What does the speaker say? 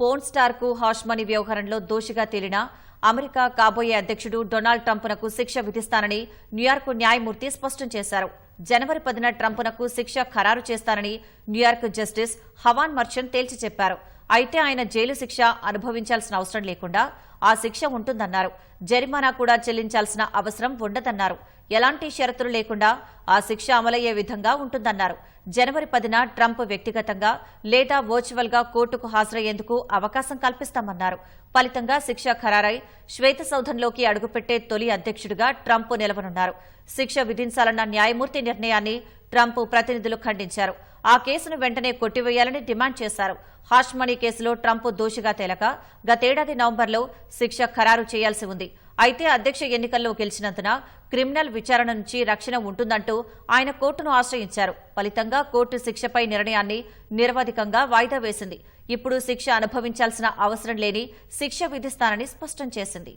Phone స్టార్కు hash money వ్యవహారంలో దోషిగా తేలిన అమెరికా కాబోయే అధ్యక్షుడు డొనాల్డ్ ట్రంప్నకు శిక్ష విధిస్తానని న్యూయార్క్ న్యాయమూర్తి స్పష్టం చేశారు. జనవరి పదిన ట్రంప్నకు శిక్ష ఖరారు చేస్తానని న్యూయార్క్ జస్టిస్ హవాన్ మర్చంట్ తేల్చి చెప్పారు. అయితే ఆయన జైలు శిక్ష అనుభవించాల్సిన అవసరం లేకుండా ఆ శిక్ష ఉంటుందన్నారు. జరిమానా కూడా చెల్లించాల్సిన అవసరం ఉండదన్నారు. ఎలాంటి షరతులు లేకుండా ఆ శిక్ష అమలయ్యే విధంగా ఉంటుందన్నారు. జనవరి పదిన ట్రంప్ వ్యక్తిగతంగా లేదా వర్చువల్గా కోర్టుకు హాజరయ్యేందుకు అవకాశం కల్పిస్తామన్నారు. ఫలితంగా శిక్ష ఖరారై శ్వేతసౌధంలోకి అడుగుపెట్టే తొలి అధ్యక్షుడిగా ట్రంప్ నిలవనున్నారు. శిక్ష విధించాలన్న న్యాయమూర్తి నిర్ణయాన్ని ట్రంప్ ప్రతినిధులు ఖండించారు. ఆ కేసును వెంటనే కొట్టివేయాలని డిమాండ్ చేశారు. హాష్ మనీ కేసులో ట్రంప్ దోషిగా తేలక గతేడాది నవంబర్లో శిక్ష ఖరారు చేయాల్సి ఉంది. అయితే అధ్యక్ష ఎన్నికల్లో గెలిచినందున క్రిమినల్ విచారణ నుంచి రక్షణ ఉంటుందంటూ ఆయన కోర్టును ఆశ్రయించారు. ఫలితంగా కోర్టు శిక్షపై నిర్ణయాన్ని నిరవధికంగా వాయిదా వేసింది. ఇప్పుడు శిక్ష అనుభవించాల్సిన అవసరం లేని శిక్ష విధిస్తానని స్పష్టం చేసింది.